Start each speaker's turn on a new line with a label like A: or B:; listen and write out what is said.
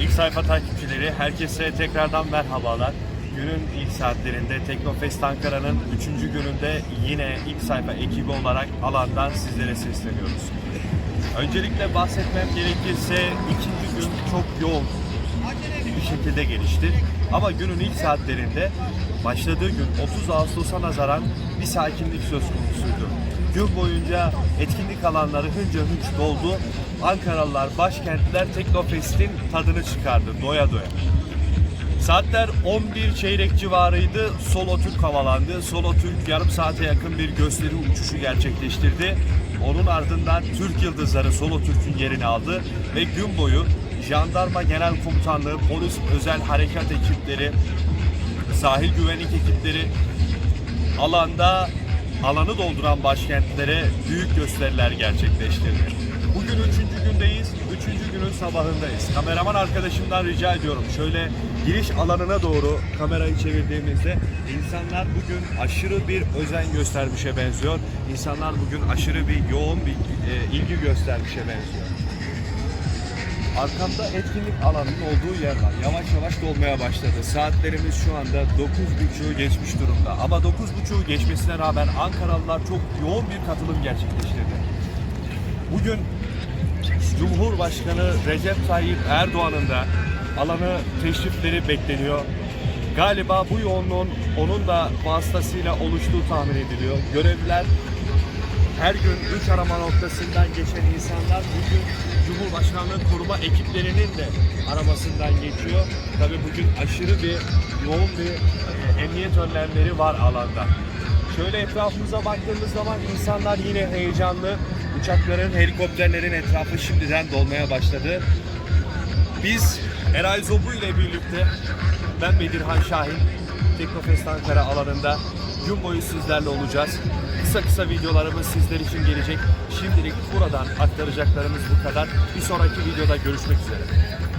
A: İlk sayfa takipçileri herkese tekrardan merhabalar. Günün ilk saatlerinde Teknofest Ankara'nın 3. gününde yine ilk sayfa ekibi olarak alandan sizlere sesleniyoruz. Öncelikle bahsetmem gerekirse ikinci gün çok yoğun bir şekilde gelişti. Ama günün ilk saatlerinde başladığı gün 30 Ağustos'a nazaran bir sakinlik söz konusuydu. Gün boyunca etkinlik alanları hınca hınç doldu. Ankaralılar, başkentler Teknofest'in tadını çıkardı doya doya. Saatler 11 çeyrek civarıydı. Solo Türk havalandı. Solo Türk yarım saate yakın bir gösteri uçuşu gerçekleştirdi. Onun ardından Türk Yıldızları Solo Türk'ün yerini aldı ve gün boyu Jandarma Genel Komutanlığı, polis özel harekat ekipleri, sahil güvenlik ekipleri alanda alanı dolduran başkentlere büyük gösteriler gerçekleştirdi. Bugün üçüncü gündeyiz. Üçüncü günün sabahındayız. Kameraman arkadaşımdan rica ediyorum. Şöyle giriş alanına doğru kamerayı çevirdiğimizde insanlar bugün aşırı bir özen göstermişe benziyor. İnsanlar bugün aşırı bir yoğun bir e, ilgi göstermişe benziyor. Arkamda etkinlik alanının olduğu yer var. Yavaş yavaş dolmaya başladı. Saatlerimiz şu anda 9.30'u geçmiş durumda. Ama 9.30'u geçmesine rağmen Ankaralılar çok yoğun bir katılım gerçekleştirdi. Bugün Cumhurbaşkanı Recep Tayyip Erdoğan'ın da alanı teşrifleri bekleniyor. Galiba bu yoğunluğun onun da vasıtasıyla oluştuğu tahmin ediliyor. Görevliler her gün 3 arama noktasından geçen insanlar bugün Cumhurbaşkanlığı koruma ekiplerinin de aramasından geçiyor. Tabii bugün aşırı bir yoğun bir e, emniyet önlemleri var alanda. Şöyle etrafımıza baktığımız zaman insanlar yine heyecanlı. Uçakların, helikopterlerin etrafı şimdiden dolmaya başladı. Biz Eray Zobu ile birlikte ben Bedirhan Şahin Teknofest Ankara alanında gün boyu sizlerle olacağız. Kısa kısa videolarımız sizler için gelecek. Şimdilik buradan aktaracaklarımız bu kadar. Bir sonraki videoda görüşmek üzere.